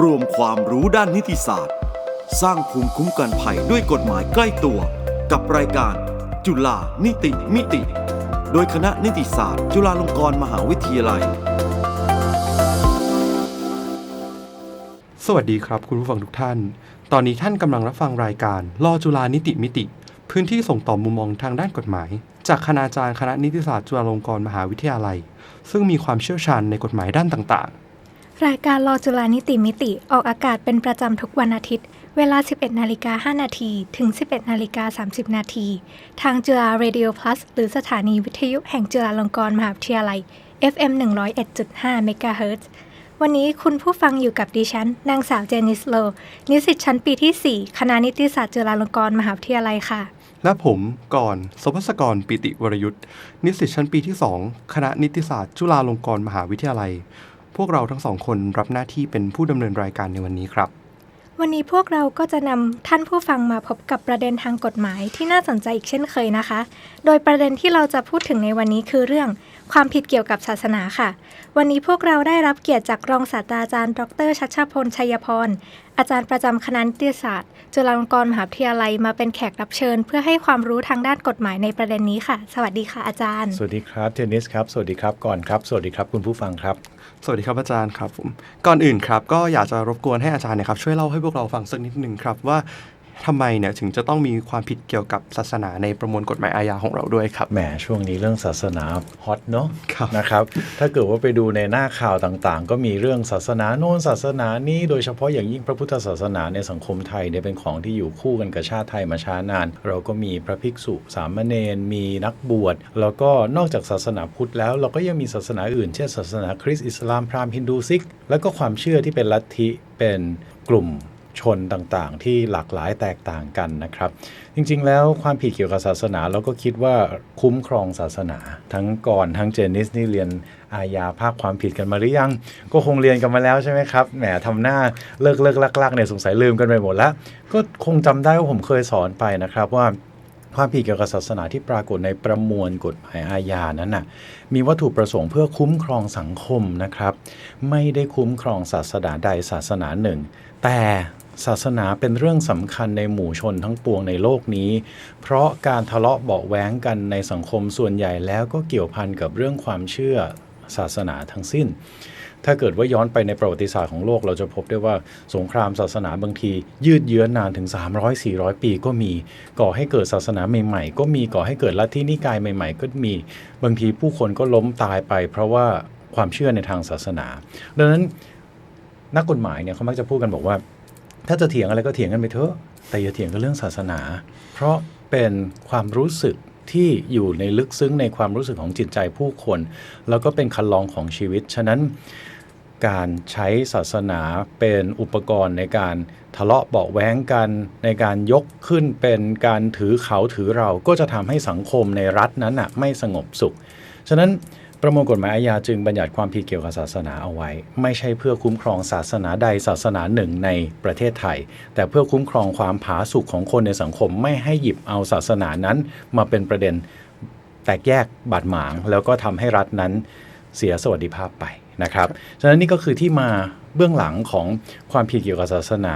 รวมความรู้ด้านนิติศาสตร์ สร้างภูมิคุ้มกันภัยด้วยกฎหมายใกล้ตัว กับรายการ จุฬานิติมิติ โดยคณะนิติศาสตร์ จุฬาลงกรณ์มหาวิทยาลัย สวัสดีครับคุณผู้ฟังทุกท่าน ตอนนี้ท่านกำลังรับฟังรายการลอจุฬานิติมิติ พื้นที่ส่งต่อมุมมองทางด้านกฎหมาย จากคณาจารย์คณะนิติศาสตร์จุฬาลงกรณ์มหาวิทยาลัย ซึ่งมีความเชี่ยวชาญในกฎหมายด้านต่าง รายการรอจุฬานิติมิติออกอากาศเป็นประจำทุกวันอาทิตย์ เวลา 11 นาฬิกา 5 นาที ถึง 11 นาฬิกา 30 นาที ทางจุฬา Radio Plus หรือสถานีวิทยุแห่งจุฬาลงกรณ์มหาวิทยาลัย FM 101.5 MHz วันนี้คุณผู้ฟังอยู่กับดิฉัน นางสาวเจนิสโล นิสิตชั้นปีที่ 4 คณะนิติศาสตร์จุฬาลงกรณ์มหาวิทยาลัยค่ะ และผมก่อนสภศกรปิติวรยุทธ์นิสิตชั้นปีที่ 2 คณะนิติศาสตร์จุฬาลงกรณ์มหาวิทยาลัย พวกเราทั้งสองคนรับหน้าที่เป็นผู้ดำเนินรายการในวันนี้ครับ วันนี้พวกเราก็จะนำท่านผู้ฟังมาพบกับประเด็นทางกฎหมายที่น่าสนใจอีกเช่นเคยนะคะ โดยประเด็นที่เราจะพูดถึงในวันนี้คือเรื่องความผิดเกี่ยวกับศาสนาค่ะ วันนี้พวกเราได้รับเกียรติจากรองศาสตราจารย์ ดรชัชพลชัยพร อาจารย์ประจำคณะนิติศาสตร์ จุฬาลงกรณ์มหาวิทยาลัยมาเป็นแขกรับเชิญ เพื่อให้ความรู้ทางด้านกฎหมายในประเด็นนี้ค่ะ สวัสดีค่ะอาจารย์ สวัสดีครับเทนนิสครับ สวัสดีครับก่อนครับ สวัสดีครับคุณผู้ฟังครับ สวัสดีครับอาจารย์ครับผมก่อนอื่นครับก็อยากจะรบกวนให้อาจารย์เนะครับช่วยเล่าให้พวกเราฟังสักนิดหนึ่งครับว่า ทำไมเนี่ยถึงจะต้องมีความผิดเกี่ยวกับศาสนาในประมวลกฎหมายอาญาของเราด้วยครับแหมช่วงนี้เรื่องศาสนาฮอตเนาะครับนะครับถ้าเกิดว่าไปดูในหน้าข่าวต่างๆ ก็มีเรื่องศาสนาโน้นศาสนานี้ โดยเฉพาะอย่างยิ่งพระพุทธศาสนาในสังคมไทยเนี่ยเป็นของที่อยู่คู่กันกับชาติไทยมาช้านาน เราก็มีพระภิกษุสามเณรมีนักบวชแล้วก็นอกจากศาสนาพุทธแล้ว เราก็ยังมีศาสนาอื่น เช่นศาสนาคริสต์อิสลามพราหมณ์ฮินดูซิก แล้วก็ความเชื่อที่เป็นลัทธิเป็นกลุ่ม ชนต่างๆ ที่หลากหลายแตกต่างกันนะครับ จริงๆ แล้วความผิดเกี่ยวกับศาสนาเราก็คิดว่าคุ้มครองศาสนา ทั้งก่อนทั้งเจนิสนี่เรียนอาญาภาคความผิดกันมาหรือยัง ก็คงเรียนกันมาแล้วใช่ไหมครับแหมทำหน้าเลิกเลิกลักลักๆเนี่ยสงสัยลืมกันไปหมดแล้วก็คงจำได้ว่าผมเคยสอนไปนะครับว่าความผิดเกี่ยวกับศาสนาที่ปรากฏในประมวลกฎหมายอาญานั้นน่ะมีวัตถุประสงค์เพื่อคุ้มครองสังคมนะครับ ไม่ได้คุ้มครองศาสนาใดศาสนาหนึ่ง แต่ ศาสนาเป็นเรื่องสำคัญในหมู่ชนทั้งปวงในโลกนี้ เพราะการทะเลาะเบาะแว้งกันในสังคมส่วนใหญ่แล้วก็เกี่ยวพันกับเรื่องความเชื่อศาสนาทั้งสิ้น ถ้าเกิดว่าย้อนไปในประวัติศาสตร์ของโลกเราจะพบได้ว่าสงครามศาสนาบางที ยืดเยื้อนนานถึง 300-400 ปีก็มี ก่อให้เกิดศาสนาใหม่ๆ ก็มีก่อให้เกิดลัทธินิกายใหม่ ๆ ก็มี บางทีผู้คนก็ล้มตายไปเพราะว่าความเชื่อในทางศาสนา ดังนั้นนักกฎหมายเนี่ยเขามักจะพูดกันบอกว่า ถ้าจะเถียงอะไรก็เถียงกันไปเถอะ แต่อย่าเถียงกันเรื่องศาสนา เพราะเป็นความรู้สึกที่อยู่ในลึกซึ้งในความรู้สึกของจิตใจผู้คน แล้วก็เป็นคันลองของชีวิต ฉะนั้นการใช้ศาสนาเป็นอุปกรณ์ในการทะเลาะเบาแว้งกัน ในการยกขึ้นเป็นการถือเขาถือเราก็จะทำให้สังคมในรัฐนั้นน่ะไม่สงบสุข ฉะนั้น ประมวลกฎหมายอาญาจึงบัญญัติความผิดเกี่ยวกับศาสนาเอาไว้ ไม่ใช่เพื่อคุ้มครองศาสนาใดศาสนาหนึ่งในประเทศไทย แต่เพื่อคุ้มครองความผาสุกของคนในสังคมไม่ให้หยิบเอาศาสนานั้น มาเป็นประเด็นแตกแยกบาดหมาง แล้วก็ทำให้รัฐนั้นเสียสวัสดิภาพไปนะครับฉะนั้นนี่ก็คือที่มาเบื้องหลังของความผิดเกี่ยวกับศาสนา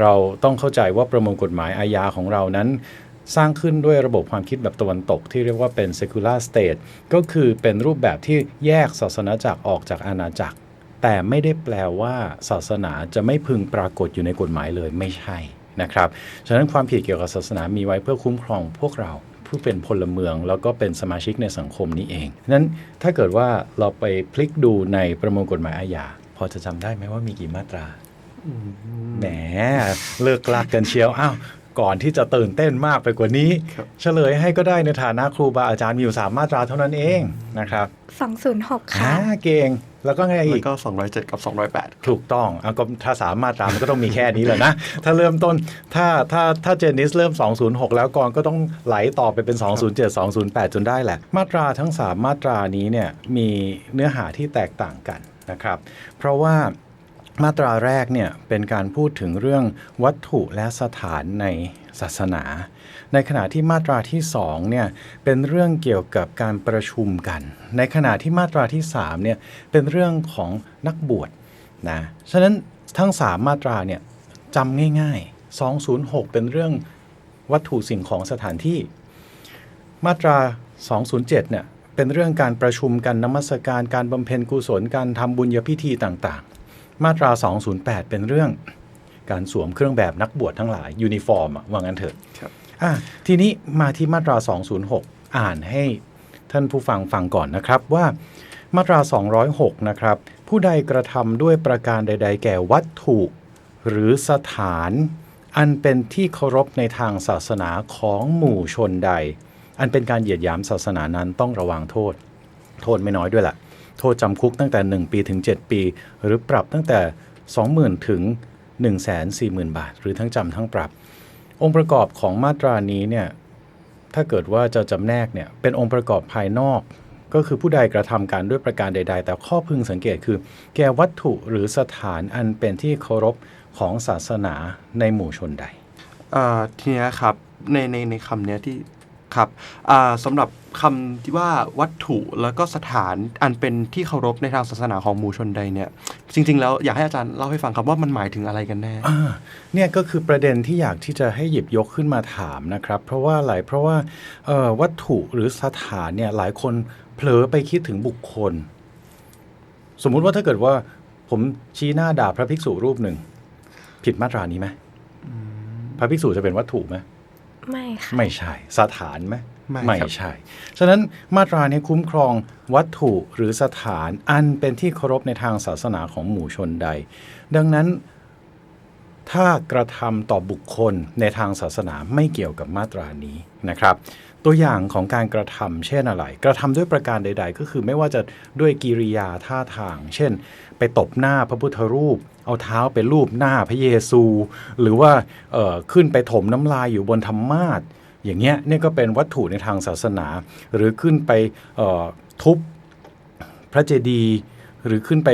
เราต้องเข้าใจว่าประมวลกฎหมายอาญาของเรานั้น สร้างขึ้นด้วยระบบความคิดแบบตะวันตก ที่เรียกว่าเป็น secular state ก็คือเป็นรูปแบบที่แยกศาสนาจักรออกจากอาณาจักร แต่ไม่ได้แปลว่าศาสนาจะไม่พึงปรากฏอยู่ในกฎหมายเลยไม่ใช่นะครับ ฉะนั้นความผิดเกี่ยวกับศาสนามีไว้เพื่อคุ้มครองพวกเราผู้เป็นพลเมืองแล้วก็เป็นสมาชิกในสังคมนี้เองนั้นถ้าเกิดว่าเราไปพลิกดูในประมวลกฎหมายอาญาพอจะจำได้ไหมว่ามีกี่มาตราแหมเลิกลากกันเชียวอ้าว ก่อนที่จะตื่นเต้นมากไปกว่านี้ครับเฉลยให้ก็ได้ในฐานะครูบาอาจารย์มีอยู่สามมาตราเท่านั้นเองนะครับ206อ่าค่ะเก่งแล้วก็ไงแล้อีกวก็ 207 กับ 208 ถูกต้องเอาก็ถ้าสามมาตรามันก็ต้องมีแค่นี้แหละนะ ถ้าเริ่มต้นถ้าถ้าถ้าเจนนิสเริ่ม 206 แล้วก่อนก็ต้องไหลต่อไปเป็น 207 208 จนได้แหละ มาตราทั้ง 3 มาตรานี้เนี่ยมีเนื้อหาที่แตกต่างกันนะครับ เพราะว่า มาตราแรกเนี่ยเป็นการพูดถึงเรื่องวัตถุและสถานในศาสนา ในขณะที่มาตราที่2เนี่ยเป็นเรื่องเกี่ยวกับการประชุมกัน ในขณะที่มาตราที่3เนี่ยเป็นเรื่องของนักบวชนะฉะนั้นทั้ง 3 มาตราเนี่ยจำง่าย ๆ 206 เป็นเรื่องวัตถุสิ่งของสถานที่ มาตรา 207เนี่ยเป็นเรื่องการประชุมกันนมัสการการบำเพ็ญกุศลการทำบุญญพิธีต่าง มาตรา 208 เป็นเรื่องการสวมเครื่องแบบนักบวชทั้งหลายยูนิฟอร์มอะว่างั้นเถอะครับอะทีนี้มาที่มาตรา 206 อ่านให้ท่านผู้ฟังฟังก่อนนะครับว่ามาตรา 206 นะครับ ผู้ใดกระทำด้วยประการใด ๆ แก่วัตถุ หรือสถาน อันเป็นที่เคารพในทางศาสนาของหมู่ชนใด อันเป็นการเหยียดหยามศาสนานั้นต้องระวังโทษ โทษไม่น้อยด้วยล่ะ โทษจำคุกตั้งแต่ 1 ปีถึง 7 ปี หรือปรับตั้งแต่ 20,000 ถึง 140,000 บาท หรือทั้งจำทั้งปรับ องค์ประกอบของมาตรานี้เนี่ยถ้าเกิดว่าจะจำแนกเนี่ยเป็นองค์ประกอบภายนอก ก็คือผู้ใดกระทำการด้วยประการใด ๆ แต่ข้อพึงสังเกตคือ แก่วัตถุหรือสถานอันเป็นที่เคารพของศาสนาในหมู่ชนใด เอ่อทีเนี้ยครับในในในคำเนี้ยที่ ครับสำหรับคำที่ว่าวัตถุแล้วก็สถานอันเป็นที่เคารพในทางศาสนาของหมู่ชนใดเนี่ย จริง ๆ แล้วอยากให้อาจารย์เล่าให้ฟังครับว่ามันหมายถึงอะไรกันแน่เนี่ยก็คือประเด็นที่อยากที่จะให้หยิบยกขึ้นมาถามนะครับ เพราะว่าอะไรเพราะว่าวัตถุหรือสถานเนี่ยหลายคนเผลอไปคิดถึงบุคคล สมมุติว่าถ้าเกิดว่าผมชี้หน้าด่าพระภิกษุรูปหนึ่ง ผิดมาตรานี้ไหมพระภิกษุจะเป็นวัตถุไหม ไม่ค่ะ ไม่ใช่ สถานไหมไม่ครับใช่ ฉะนั้นมาตรานี้คุ้มครองวัตถุหรือสถานอันเป็นที่เคารพในทางศาสนาของหมู่ชนใด ดังนั้นถ้ากระทำต่อบุคคลในทางศาสนาไม่เกี่ยวกับมาตรานี้นะครับ ตัวอย่างของการกระทำเช่นอะไร กระทำด้วยประการใด ๆ ก็คือไม่ว่าจะด้วยกิริยาท่าทาง เช่น ไปตบหน้าพระพุทธรูป เอาเท้าไปลูบหน้าพระเยซู หรือว่าขึ้นไปถมน้ำลายอยู่บนธรรมาสอย่างเงี้ยนี่ก็เป็นวัตถุในทางศาสนา หรือขึ้นไปทุบพระเจดีย์หรือขึ้นไป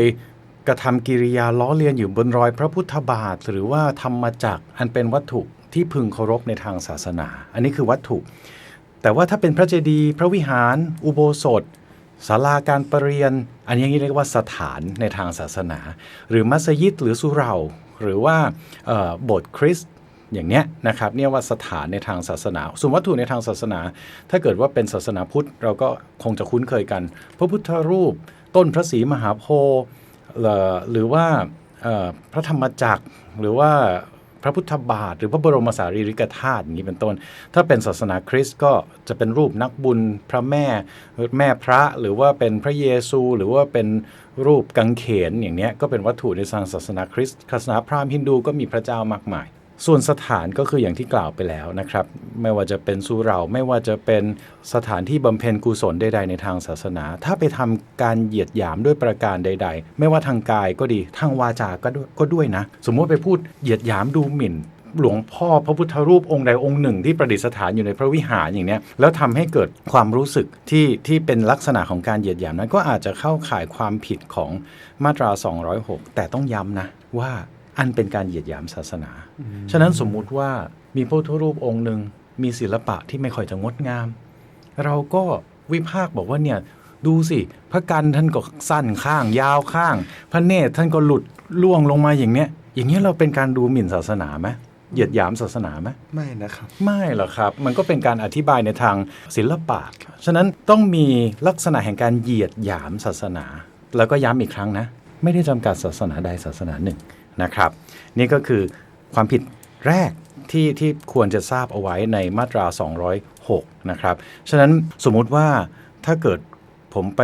กระทำกิริยาล้อเลียนอยู่บนรอยพระพุทธบาท หรือว่าทำมาจากอันเป็นวัตถุที่พึงเคารพในทางศาสนา อันนี้คือวัตถุ แต่ว่าถ้าเป็นพระเจดีย์พระวิหาร อุโบสถศาลาการประเรียน อันนี้เรียกว่าสถานในทางศาสนา หรือมัสยิดหรือสุเราหรือว่าโบสถ์คริสต์อย่างเนี้ยนะครับเนี่ยว่าสถานในทางศาสนาส่วนวัตถุในทางศาสนา ถ้าเกิดว่าเป็นศาสนาพุทธ เราก็คงจะคุ้นเคยกัน พระพุทธรูป ต้นพระศรีมหาโพธิ์หรือว่าพระธรรมจักรหรือว่า ระพุทธบาท หรือพระบรมสารีริกธาตุอย่างนี้เป็นต้น ถ้าเป็นศาสนาคริสต์ก็จะเป็นรูปนักบุญพระแม่แม่พระหรือว่าเป็นพระเยซู หรือว่าเป็นรูปกังเขนอย่างนี้ก็เป็นวัตถุในทางศาสนาคริสต์ศาสนาพราหมณ์ฮินดูก็มีพระเจ้ามากมาย ส่วนสถานก็คืออย่างที่กล่าวไปแล้วนะครับ ไม่ว่าจะเป็นสุเราไม่ว่าจะเป็นสถานที่บำเพ็ญกุศลใดๆในทางศาสนา ถ้าไปทำการเหยียดหยามด้วยประการใด ๆ ไม่ว่าทางกายก็ดีทางวาจาก็ด้วยก็ด้วยนะ สมมติไปพูดเหยียดหยามดูหมิ่น หลวงพ่อพระพุทธรูปองค์ใดองค์หนึ่ง ที่ประดิษฐานอยู่ในพระวิหารอย่างเนี้ยแล้วทำให้เกิดความรู้สึกที่ที่เป็นลักษณะของการเหยียดหยามนั้นก็อาจจะเข้าข่ายความผิดของมาตรา 206 แต่ต้องย้ำนะว่า อันเป็นการเหยียดหยามศาสนา ฉะนั้นสมมุติว่ามีพระพุทธรูปองค์หนึ่งมีศิลปะที่ไม่ค่อยจะงดงาม เราก็วิพากษ์บอกว่าเนี่ยดูสิพระกันท่านก็สั้นข้าง ยาวข้าง พระเนตรท่านก็หลุดล่วงลงมาอย่างเนี้ย อย่างเงี้ยเราเป็นการดูหมิ่นศาสนาไหมเหยียดหยามศาสนาไหมไม่นะครับ ไม่หรอกครับ มันก็เป็นการอธิบายในทางศิลปะ ฉะนั้นต้องมีลักษณะแห่งการเหยียดหยามศาสนา แล้วก็ย้ำอีกครั้งนะ ไม่ได้จำกัดศาสนาใดศาสนาหนึ่ง นะครับ นี่ก็คือความผิดแรกที่ที่ควรจะทราบเอาไว้ในมาตรา 206 นะครับ ฉะนั้นสมมุติว่าถ้าเกิดผมไป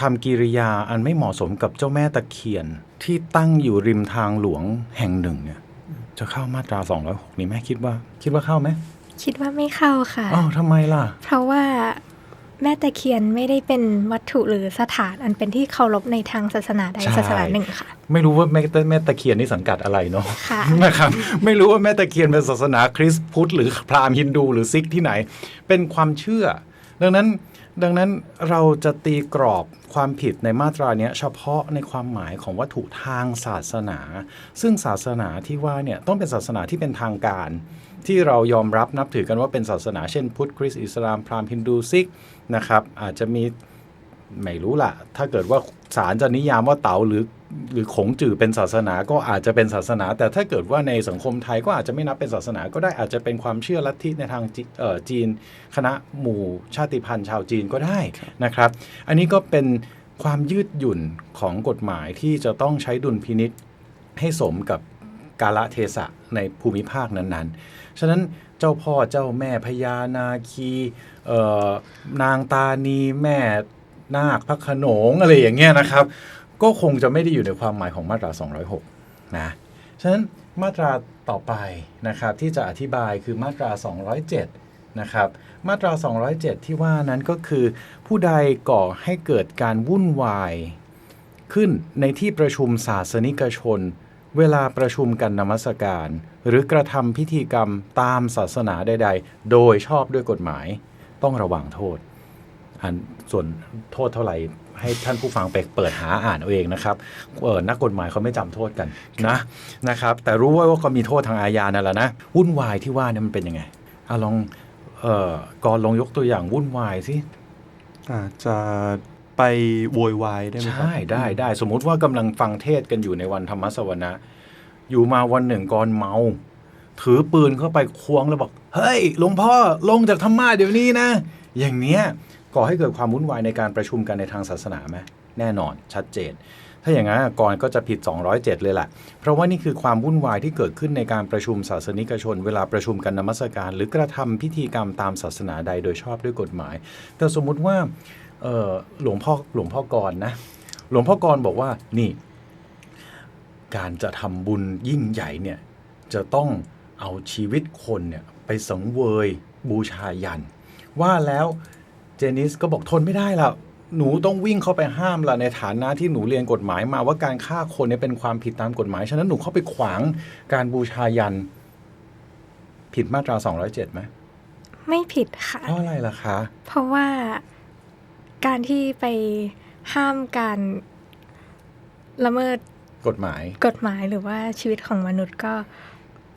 ทำกิริยาอันไม่เหมาะสมกับเจ้าแม่ตะเคียนที่ตั้งอยู่ริมทางหลวงแห่งหนึ่งเนี่ยจะเข้ามาตรา 206 นี้ไหมคิดว่า คิดว่าเข้าไหม คิดว่าไม่เข้าค่ะ อ้าวทำไมล่ะ เพราะว่า แม่ตะเคียนไม่ได้เป็นวัตถุหรือสถานอันเป็นที่เคารพในทางศาสนาใดใช่ศาสนาหนึ่งค่ะ ไม่รู้ว่าแม่ตะแม่ตะเคียนนี่สังกัดอะไรเนาะค่ะนะครับไม่รู้ว่าแม่ตะเคียนเป็นศาสนาคริสต์พุทธหรือพราหมณ์ฮินดูหรือซิกที่ไหน เป็นความเชื่อ ดังนั้นดังนั้นเราจะตีกรอบความผิดในมาตราเนี้ยเฉพาะในความหมายของวัตถุทางศาสนา ซึ่งศาสนาที่ว่าเนี่ยต้องเป็นศาสนาที่เป็นทางการ ที่เรายอมรับนับถือกันว่าเป็นศาสนาเช่นพุทธคริสต์อิสลามพราหมณ์ฮินดูซิก นะครับ อาจจะมีไม่รู้ล่ะ ถ้าเกิดว่าศาลจะนิยามว่าเต๋าหรือหรือขงจื่อเป็นศาสนาก็อาจจะเป็นศาสนา แต่ถ้าเกิดว่าในสังคมไทยก็อาจจะไม่นับเป็นศาสนาก็ได้อาจจะเป็นความเชื่อลัทธิในทางจีเอ่อจีน คณะหมู่ชาติพันธุ์ชาวจีนก็ได้นะครับ อันนี้ก็เป็นความยืดหยุ่นของกฎหมายที่จะต้องใช้ดุลพินิษให้สมกับกาลเทศะในภูมิภาคนั้นๆ ฉะนั้น เจ้าพ่อเจ้าแม่พญานาคีเออนางตานีแม่นาคพระขนงอะไรอย่างเงี้ยนะครับ ก็คงจะไม่ได้อยู่ในความหมายของมาตรา 206 นะ ฉะนั้นมาตราต่อไปนะครับที่จะอธิบายคือมาตรา 207 นะครับ มาตรา 207 ที่ว่านั้นก็คือ ผู้ใดก่อให้เกิดการวุ่นวายขึ้นในที่ประชุมศาสนิกชน เวลาประชุมกันนมัสการ หรือกระทำพิธีกรรมตามศาสนาใด ๆ โดยชอบด้วยกฎหมาย ต้องระวังโทษอันส่วนโทษเท่าไหร่ให้ท่านผู้ฟังไปเปิดหาอ่านเอาเองนะครับเออนักกฎหมายเขาไม่จำโทษกันนะนะครับ แต่รู้ไว้ว่าก็มีโทษทางอาญานั่นแหละนะวุ่นวายที่ว่านี่มันเป็นยังไงอลองเอ่อก่อนลองยกตัวอย่างวุ่นวายสิอาจจะ ไปโวยวายได้ไหมครับ ใช่ได้ได้สมมุติว่ากำลังฟังเทศกันอยู่ในวันธรรมสวนะ อยู่มาวันหนึ่งก่อนเมา ถือปืนเข้าไปควงแล้วบอก เฮ้ยหลวงพ่อลงจากธรรมะเดี๋ยวนี้นะ อย่างเนี้ยก่อให้เกิดความวุ่นวายในการประชุมกันในทางศาสนาไหมแน่นอนชัดเจน ถ้าอย่างนั้นก่อนก็จะผิด 207 เลยแหละ เพราะว่านี่คือความวุ่นวายที่เกิดขึ้นในการประชุมศาสนิกชน เวลาประชุมกันนมัสการ หรือกระทำพิธีกรรมตามศาสนาใดโดยชอบด้วยกฎหมาย แต่สมมุติว่า หลวงพ่อหลวงพ่อกรนะ หลวงพ่อกรบอกว่านี่ การจะทำบุญยิ่งใหญ่เนี่ยจะต้องเอาชีวิตคนเนี่ยไปสังเวยบูชายัน ว่าแล้วเจนิสก็บอกทนไม่ได้ละหนูต้องวิ่งเข้าไปห้ามละในฐานะที่หนูเรียนกฎหมายมาว่าการฆ่าคนเนี่ยเป็นความผิดตามกฎหมาย ฉะนั้นหนูเข้าไปขวางการบูชายัน ผิดมาตรา 207ไหมไม่ผิดค่ะเพราะอะไรล่ะคะ เพราะว่า การที่ไปห้ามการละเมิดกฎหมาย กฎหมายหรือว่าชีวิตของมนุษย์ก็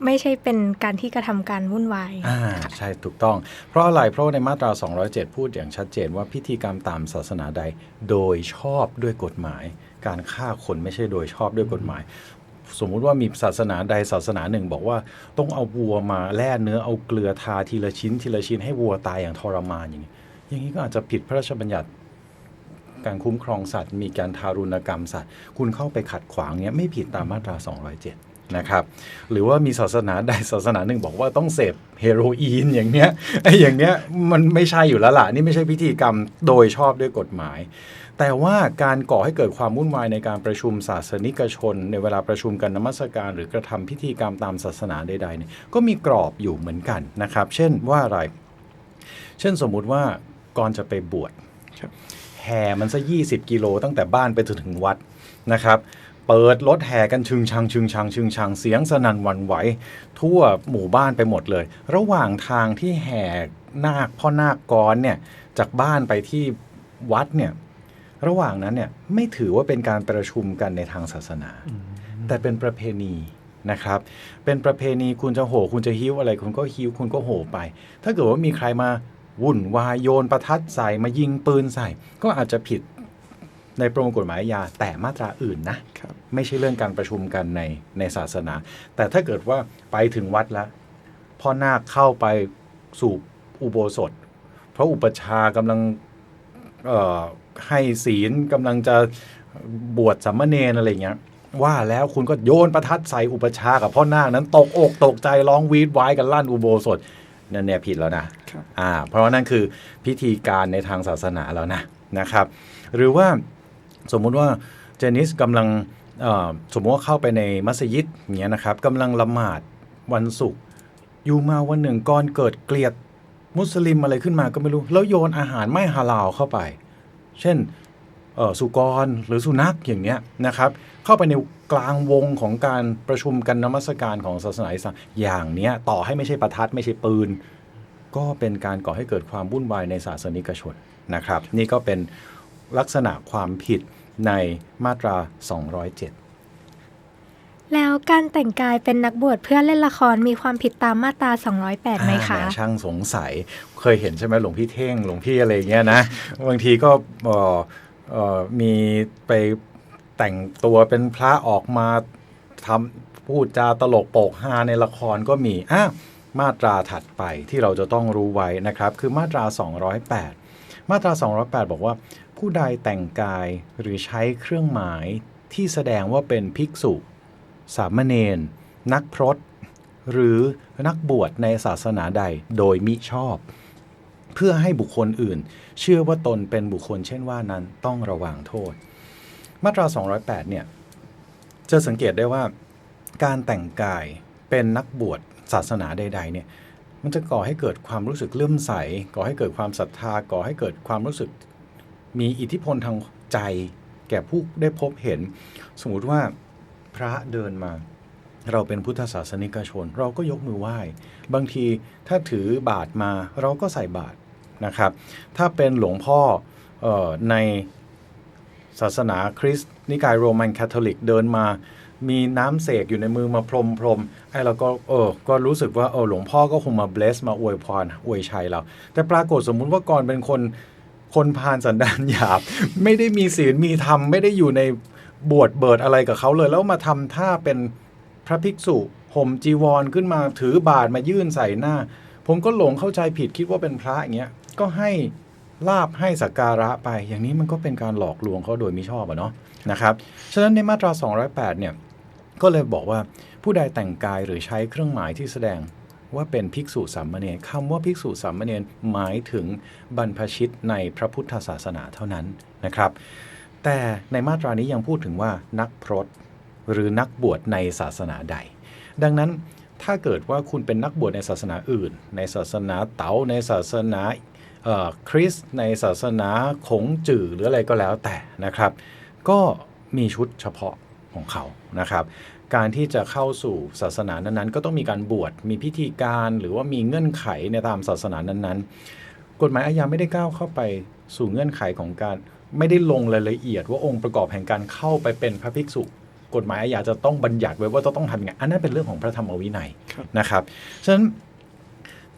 ไม่ใช่เป็นการที่กระทำการวุ่นวาย อ่า ใช่ถูกต้อง เพราะอะไร เพราะว่าในมาตรา 207 พูดอย่างชัดเจนว่าพิธีกรรมตามศาสนาใด โดยชอบด้วยกฎหมาย การฆ่าคนไม่ใช่โดยชอบด้วยกฎหมาย สมมุติว่ามีศาสนาใดศาสนาหนึ่ง บอกว่าต้องเอาวัวมาแล่เนื้อเอาเกลือทาทีละชิ้นทีละชิ้นให้วัวตายอย่างทรมานอย่างนี้ อย่างนี้ก็อาจจะผิดพระราชบัญญัติ การคุ้มครองสัตว์ มีการทารุณกรรมสัตว์ คุณเข้าไปขัดขวางเนี้ยไม่ผิดตามมาตรา 207นะครับหรือว่ามีศาสนาใดศาสนาหนึ่งบอกว่าต้องเสพเฮโรอีนอย่างเนี้ยไอ้อย่างเนี้ยมันไม่ใช่อยู่แล้วล่ะนี่ไม่ใช่พิธีกรรมโดยชอบด้วยกฎหมาย แต่ว่าการก่อให้เกิดความวุ่นวายในการประชุมศาสนิกชน ในเวลาประชุมกันนมัสการ หรือกระทำพิธีกรรมตามศาสนาใดๆเนี่ยก็มีกรอบอยู่เหมือนกันนะครับ เช่นว่าอะไร เช่นสมมุติว่า ก่อนจะไปบวชครับแห่มันซะ20กิโลตั้งแต่บ้านไปจนถึงวัดนะครับ เปิดรถแห่กันชึงชังชึงชังชึงชังเสียงสนั่นหวันไหว ทั่วหมู่บ้านไปหมดเลย ระหว่างทางที่แห่นาคพ่อนาคกรเนี่ยจากบ้านไปที่วัดเนี่ยระหว่างนั้นเนี่ยไม่ถือว่าเป็นการประชุมกันในทางศาสนา แต่เป็นประเพณีนะครับ เป็นประเพณีคุณจะโห่คุณจะหิ้วอะไร คุณก็หิ้วคุณก็โห่ไป ถ้าเกิดว่ามีใครมา วุ่นวายโยนประทัดใส่มายิงปืนใส่ ก็อาจจะผิดในประมวลกฎหมายอาญาแต่มาตราอื่นนะครับไม่ใช่เรื่องการประชุมกันในในศาสนา แต่ถ้าเกิดว่าไปถึงวัดแล้วพ่อนาคเข้าไปสู่อุโบสถ เพราะอุปชฌาย์กำลังเอ่อให้ศีลกำลังจะบวชสามเณรอะไรเงี้ยว่าแล้วคุณก็โยนประทัดใส่อุปชฌาย์กับพ่อนาคนั้นตกอกตกใจร้องวีดไว้กันลั่นอุโบสถ นั่นเนี่ยผิดแล้วนะครับอ่าเพราะว่านั่นคือพิธีการในทางศาสนาแล้วนะนะครับ หรือว่าสมมุติว่าเจนิสกำลังเอ่อสมมติว่าเข้าไปในมัสยิดอย่างเงี้ยนะครับกำลังละหมาดวันศุกร์อยู่มาวันหนึ่งก่อนเกิดเกลียดมุสลิมอะไรขึ้นมาก็ไม่รู้ แล้วโยนอาหารไม่ฮาลาลเข้าไป เช่นเอ่อ สุกรหรือสุนัขอย่างเนี้ยนะครับ เข้าไปในกลางวงของการประชุมกันนมัสการของศาสนาอิสลามอย่างเนี้ยต่อให้ไม่ใช่ประทัดไม่ใช่ปืน ก็เป็นการก่อให้เกิดความวุ่นวายในศาสนิกชนนะครับ นี่ก็เป็นลักษณะความผิดในมาตรา 207 แล้วการแต่งกายเป็นนักบวชเพื่อเล่นละครมีความผิดตามมาตรา 208ไหมคะอ่าแช่างสงสัยเคยเห็นใช่ไหมหลวงพี่เท่งหลวงพี่อะไรอย่างเงี้ยนะ บางทีก็เอ่อเอ่อ มีไปแต่งตัวเป็นพระออกมาทำพูดจาตลกโปกฮาในละครก็มีอะมาตราถัดไปที่เราจะต้องรู้ไว้นะครับ คือมาตรา 208 มาตรา 208 บอกว่า ผู้ใดแต่งกายหรือใช้เครื่องหมายที่แสดงว่าเป็นภิกษุ สามเณรนักพรตหรือนักบวชในศาสนาใดโดยมิชอบ เพื่อให้บุคคลอื่น เชื่อว่าตนเป็นบุคคลเช่นว่านั้นต้องระวังโทษ มาตรา 208 เนี่ย จะสังเกตได้ว่าการแต่งกายเป็นนักบวชศาสนาใดๆเนี่ยมันจะก่อให้เกิดความรู้สึกเลื่อมใส ก่อให้เกิดความศรัทธา ก่อให้เกิดความรู้สึกมีอิทธิพลทางใจ แก่ผู้ได้พบเห็น สมมุติว่าพระเดินมา เราเป็นพุทธศาสนิกชน เราก็ยกมือไหว้ บางทีถ้าถือบาทมาเราก็ใส่บาท นะครับ ถ้าเป็นหลวงพ่อออในศาสนาคริสต์นิกายโรมันคาทอลิกเดินมามีน้ำเสกอยู่ในมือมาพรมพรมไอ้เราก็เออก็รู้สึกว่าเออหลวงพ่อก็คงมาเบสมาอวยพรอวยชัยเรา แต่ปรากฏสมมุติว่าก่อนเป็นคนคนพาลสันดานหยาบ ไม่ได้มีศีลมีธรรม ไม่ได้อยู่ในบวชเบิดอะไรกับเขาเลย แล้วมาทำท่าเป็นพระภิกษุห่มจีวรขึ้นมาถือบาทมายื่นใส่หน้า ผมก็หลงเข้าใจผิดคิดว่าเป็นพระอย่างเงี้ย ก็ให้ลาบให้สักการะไป อย่างนี้มันก็เป็นการหลอกลวงเขาโดยม่ชอบอะเนาะนะครับฉะนั้นในมาตรา 208 เนี่ยก็เลยบอกว่าผู้ใดแต่งกายหรือใช้เครื่องหมายที่แสดงว่าเป็นภิกษุสามเณรคำว่าภิกษุสามเณรหมายถึงบรรพชิตในพระพุทธศาสนาเท่านั้นนะครับ แต่ในมาตรานี้ยังพูดถึงว่านักพรตหรือนักบวชในศาสนาใด ดังนั้นถ้าเกิดว่าคุณเป็นนักบวชในศาสนาอื่น ในศาสนาเต๋าในศาสนา คริสต์ในศาสนาขงจื่อหรืออะไรก็แล้วแต่นะครับ ก็มีชุดเฉพาะของเขานะครับ การที่จะเข้าสู่ศาสนานั้นๆ ก็ต้องมีการบวชมีพิธีการหรือว่ามีเงื่อนไขในตามศาสนานั้นๆ กฎหมายอาญาไม่ได้ก้าวเข้าไปสู่เงื่อนไขของการไม่ได้ลงรายละเอียดว่าองค์ประกอบแห่งการเข้าไปเป็นพระภิกษุกฎหมายอาญาจะต้องบัญญัติไว้ว่าต้องทำยังไงอันนั้นเป็นเรื่องของพระธรรมวินัยนะครับ ฉะนั้น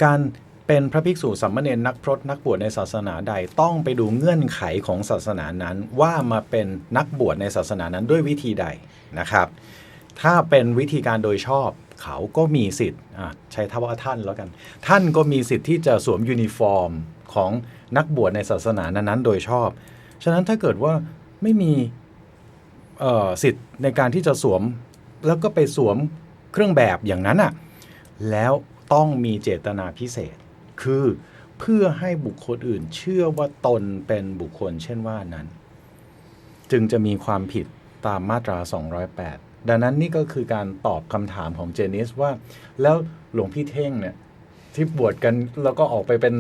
การ เป็นพระภิกษุสัมมเนรนักพรตนักบวชในศาสนาใดต้องไปดูเงื่อนไขของศาสนานั้น ว่ามาเป็นนักบวชในศาสนานั้นด้วยวิธีใดนะครับ ถ้าเป็นวิธีการโดยชอบเขาก็มีสิทธิ์ใช้ท่าว่าท่านแล้วกัน ท่านก็มีสิทธิ์ที่จะสวมยูนิฟอร์มของนักบวชในศาสนานั้นๆ โดยชอบ ฉะนั้นถ้าเกิดว่าไม่มีสิทธิ์ในการที่จะสวม แล้วก็ไปสวมเครื่องแบบอย่างนั้นอะแล้วต้องมีเจตนาพิเศษ คือเพื่อให้บุคคลอื่นเชื่อว่าตนเป็นบุคคลเช่นว่านั้น จึงจะมีความผิดตามมาตรา 208 ดังนั้นนี่ก็คือการตอบคำถามของเจนิสว่า แล้วหลวงพี่เท่งเนี่ยที่บวชกันแล้วก็ออกไปเป็น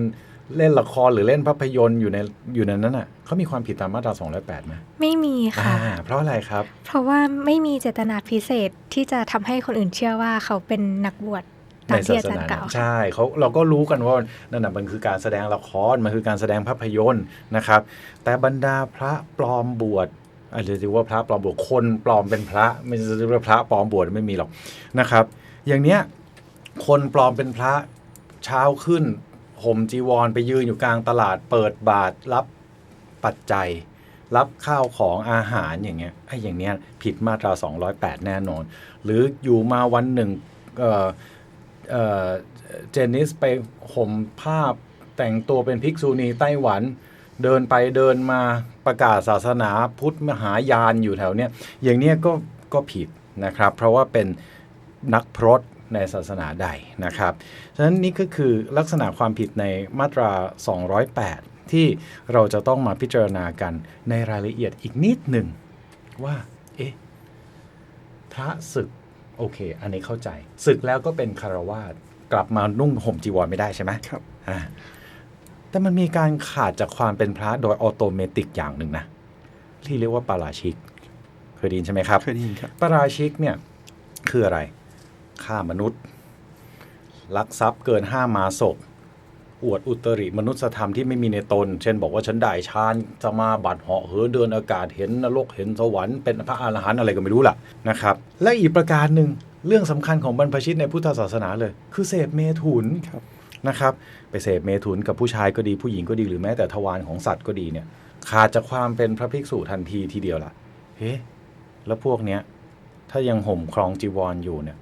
เล่นละครหรือเล่นภาพยนตร์อยู่ในอยู่ในนั้นอะเขามีความผิดตามมาตรา 208ไหมไม่มีอ่าค่ะ เพราะอะไรครับ เพราะว่าไม่มีเจตนาพิเศษที่จะทำให้คนอื่นเชื่อว่าเขาเป็นนักบวช ตามที่อาจารย์กล่าวค่ะใช่เขาเราก็รู้กันว่านั่นน่ะมันคือการแสดงละครมันคือการแสดงภาพยนตร์นะครับ แต่บรรดาพระปลอมบวชอาจจะเรียกว่าพระปลอมบวชคนปลอมเป็นพระ ไม่ใช่เรียกว่าพระปลอมบวชไม่มีหรอกนะครับ อย่างเนี้ยคนปลอมเป็นพระเช้าขึ้นห่มจีวรไปยืนอยู่กลางตลาด เปิดบาทรับปัจจัย รับข้าวของอาหารอย่างเงี้ยไอ้อย่างเนี้ยผิดมาตรา 208 แน่นอน หรืออยู่มาวันหนึ่ง เจนนิสไปห่มผ้าแต่งตัวเป็นภิกษุณีไต้หวัน เดินไปเดินมาประกาศศาสนาพุทธมหายานอยู่แถวเนี้ยอย่างเนี้ยก็ก็ผิดนะครับ เพราะว่าเป็นนักพรตในศาสนาใดนะครับ ฉะนั้นนี่ก็คือลักษณะความผิดในมาตรา 208 ที่เราจะต้องมาพิจารณากันในรายละเอียดอีกนิดหนึ่งว่า เอ๊ะพระศึก โอเค อันนี้เข้าใจศึกแล้วก็เป็นคารวาสกลับมานุ่งห่มจีวรไม่ได้ใช่ไหมครับอ่าแต่มันมีการขาดจากความเป็นพระโดยออโตเมติกอย่างหนึ่งนะ ที่เรียกว่าปาราชิกเคยได้ยินใช่ไหมครับเคยได้ยินครับปาราชิกเนี่ยคืออะไรฆ่ามนุษย์ลักทรัพย์เกินห้ามาศพ อวดอุตริมนุษยธรรมที่ไม่มีในตน เช่นบอกว่าฉันได้ฌานสมาบัติเหาะเหินเดินอากาศเห็นนรกเห็นสวรรค์เป็นพระอรหันต์อะไรก็ไม่รู้ล่ะนะครับ และอีกประการหนึ่งเรื่องสำคัญของบรรพชิตในพุทธศาสนาเลย คือเสพเมถุนครับนะครับ ไปเสพเมถุนกับผู้ชายก็ดีผู้หญิงก็ดีหรือแม้แต่ทวารของสัตว์ก็ดีเนี่ยขาดจากความเป็นพระภิกษุทันทีทีเดียวล่ะเฮ้แล้วพวกเนี้ยถ้ายังห่มครองจีวรออยู่เนี่ย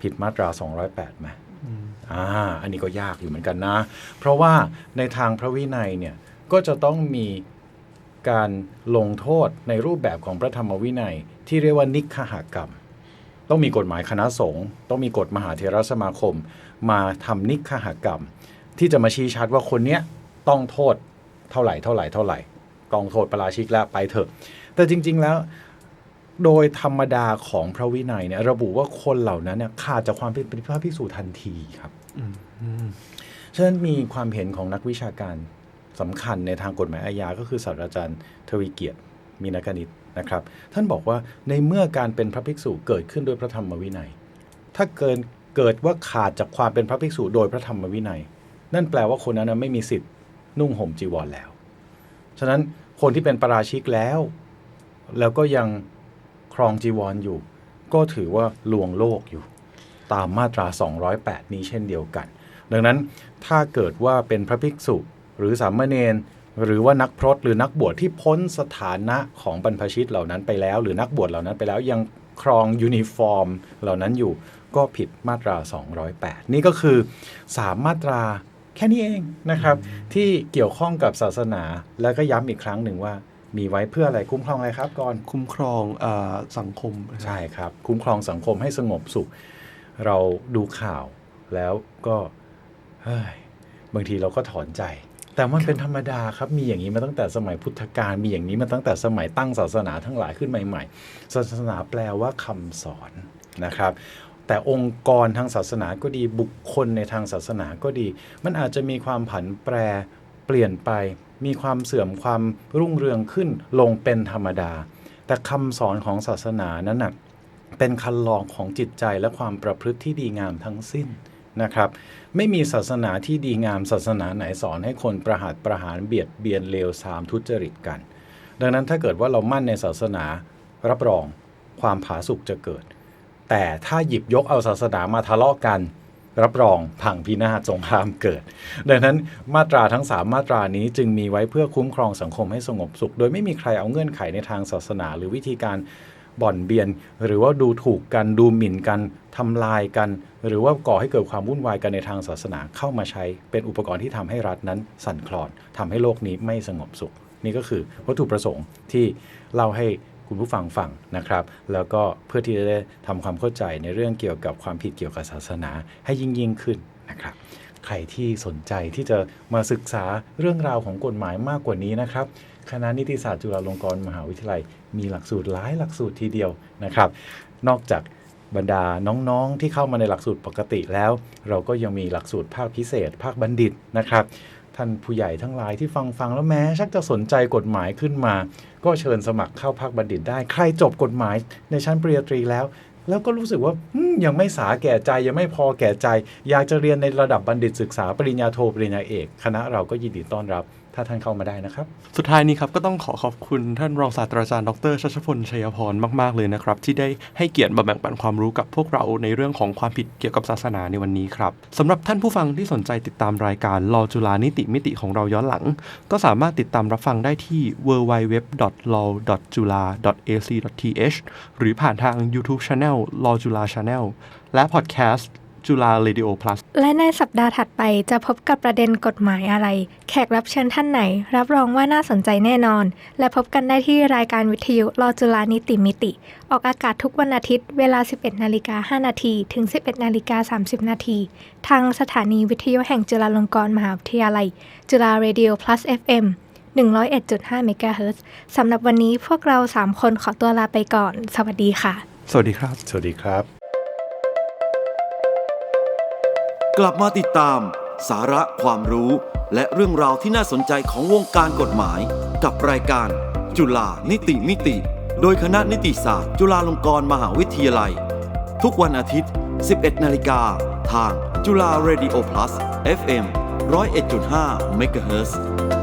ผิดมาตรา 208ไหม อ่าอันนี้ก็ยากอยู่เหมือนกันนะ เพราะว่าในทางพระวินัยเนี่ยก็จะต้องมีการลงโทษในรูปแบบของพระธรรมวินัย ที่เรียกว่านิคหกรรม ต้องมีกฎหมายคณะสงฆ์ต้องมีกฎมหาเถรสมาคม มาทำนิคหกรรม ที่จะมาชี้ชัดว่าคนเนี้ยต้องโทษเท่าไหร่เท่าไหร่เท่าไหร่กองโทษประราชิกแล้วไปเถอะ แต่จริง ๆ แล้ว โดยธรรมดาของพระวินัยเนี่ยระบุว่าคนเหล่านั้นเนี่ยขาดจากความเป็นพระภิกษุทันทีครับฉะนั้นมีความเห็นของนักวิชาการสำคัญในทางกฎหมายอาญาก็คือศาสตราจารย์ทวีเกียรติมีนกนิตนะครับ ท่านบอกว่าในเมื่อการเป็นพระภิกษุเกิดขึ้นโดยพระธรรมวินัย ถ้าเกินเกิดว่าขาดจากความเป็นพระภิกษุโดยพระธรรมวินัย นั่นแปลว่าคนนั้นนะไม่มีสิทธิ์นุ่งห่มจีวรแล้ว ฉะนั้นคนที่เป็นประราชิกแล้ว แล้วก็ยัง ครองจีวรออยู่ ก็ถือว่าลวงโลกอยู่ ตามมาตรา 208 นี้เช่นเดียวกัน ดังนั้นถ้าเกิดว่าเป็นพระภิกษุ หรือสามเณรหรือว่านักพรตหรือนักบวชที่พ้นสถานะของบรรพชิตเหล่านั้นไปแล้ว หรือนักบวชเหล่านั้นไปแล้วยังครองยูนิฟอร์มเหล่านั้นอยู่ก็ผิดมาตรา 208 นี่ก็คือ 3 มาตราแค่นี้เองนะครับ ที่เกี่ยวข้องกับศาสนาแล้วก็ย้ำอีกครั้งหนึ่งว่า มีไว้เพื่ออะไรคุ้มครองอะไรครับก่อนคุ้มครองเออสังคมนะครับใช่ครับ คุ้มครองสังคมให้สงบสุข เราดูข่าวแล้วก็เฮ้ยบางทีเราก็ถอนใจ แต่มันเป็นธรรมดาครับ มีอย่างนี้มาตั้งแต่สมัยพุทธกาลมีอย่างนี้มาตั้งแต่สมัยตั้งศาสนาทั้งหลายขึ้นใหม่ ๆ ศาสนาแปลว่าคำสอนนะครับแต่องค์กรทางศาสนาก็ดีบุคคลในทางศาสนาก็ดี มันอาจจะมีความผันแปรเปลี่ยนไป มีความเสื่อมความรุ่งเรืองขึ้นลงเป็นธรรมดา แต่คำสอนของศาสนานั้นน่ะเป็นคันลองของจิตใจและความประพฤติที่ดีงามทั้งสิ้นนะครับ ไม่มีศาสนาที่ดีงามศาสนาไหนสอนให้คนประหัตประหารเบียดเบียนเลวทรามทุจริตกัน ดังนั้นถ้าเกิดว่าเรามั่นในศาสนารับรองความผาสุกจะเกิด แต่ถ้าหยิบยกเอาศาสนามาทะเลาะกัน รับรองพังพินาศสงครามเกิด ดังนั้นมาตราทั้ง 3 มาตรานี้จึงมีไว้เพื่อคุ้มครองสังคมให้สงบสุข โดยไม่มีใครเอาเงื่อนไขในทางศาสนา หรือวิธีการบ่อนเบียน หรือว่าดูถูกกันดูหมิ่นกันทำลายกัน หรือว่าก่อให้เกิดความวุ่นวายกันในทางศาสนาเข้ามาใช้ เป็นอุปกรณ์ที่ทำให้รัฐนั้นสั่นคลอนทำให้โลกนี้ไม่สงบสุข นี่ก็คือวัตถุประสงค์ที่เล่าให้ คุณผู้ฟังฟังนะครับ แล้วก็เพื่อที่จะได้ทำความเข้าใจในเรื่องเกี่ยวกับความผิดเกี่ยวกับศาสนาให้ยิ่งยิ่งขึ้นนะครับใครที่สนใจที่จะมาศึกษาเรื่องราวของกฎหมายมากกว่านี้นะครับ คณะนิติศาสตร์จุฬาลงกรณ์มหาวิทยาลัย มีหลักสูตรหลายหลักสูตรทีเดียวนะครับ นอกจากบรรดาน้องๆที่เข้ามาในหลักสูตรปกติแล้ว เราก็ยังมีหลักสูตรภาคพิเศษ ภาคบัณฑิตนะครับ ท่านผู้ใหญ่ทั้งหลายที่ฟังฟังแล้วแม้ชักจะสนใจกฎหมายขึ้นมา ก็เชิญสมัครเข้าภาคบัณฑิตได้ ใครจบกฎหมายในชั้นปริญญาตรีแล้ว แล้วก็รู้สึกว่ายังไม่สาแก่ใจยังไม่พอแก่ใจ อยากจะเรียนในระดับบัณฑิตศึกษาปริญญาโทปริญญาเอก คณะเราก็ยินดีต้อนรับ ถ้าท่านเข้ามาได้นะครับ สุดท้ายนี้ครับก็ต้องขอขอบคุณท่านรองศาสตราจารย์ดรชัชพลชัยพรมาก ๆ เลยนะครับ ที่ได้ให้เกียรติมาแบ่งปันความรู้กับพวกเราในเรื่องของความผิดเกี่ยวกับศาสนาในวันนี้ครับสำหรับท่านผู้ฟังที่สนใจติดตามรายการลอจุฬานิติมิติของเราย้อนหลัง ก็สามารถติดตามรับฟังได้ที่ www.law.jula.ac.th หรือผ่านทาง YouTube Channel ลอจุฬา Channel และ Podcast จุฬา Radio Plus และในสัปดาห์ถัดไปจะพบกับประเด็นกฎหมายอะไร แขกรับเชิญท่านไหน รับรองว่าน่าสนใจแน่นอน และพบกันได้ที่รายการวิทยุรอจุฬานิติมิติ ออกอากาศทุกวันอาทิตย์เวลา 11นาฬิกา5นาทีถึง 11นาฬิกา30นาทีทางสถานีวิทยุแห่งจุฬาลงกรณ์มหาวิทยาลัย จุฬา Radio Plus FM 101.5เมกะเฮิรตซ์สำหรับวันนี้พวกเรา 3 คนขอตัวลาไปก่อน สวัสดีค่ะ สวัสดีครับ สวัสดีครับ กลับมาติดตาม สาระความรู้ และเรื่องราวที่น่าสนใจของวงการกฎหมาย กับรายการ จุฬานิติมิติ โดยคณะนิติศาสตร์ จุฬาลงกรณ์มหาวิทยาลัย ทุกวันอาทิตย์ 11 นาฬิกา ทางจุฬา Radio Plus FM 101.5เมกะเฮิรต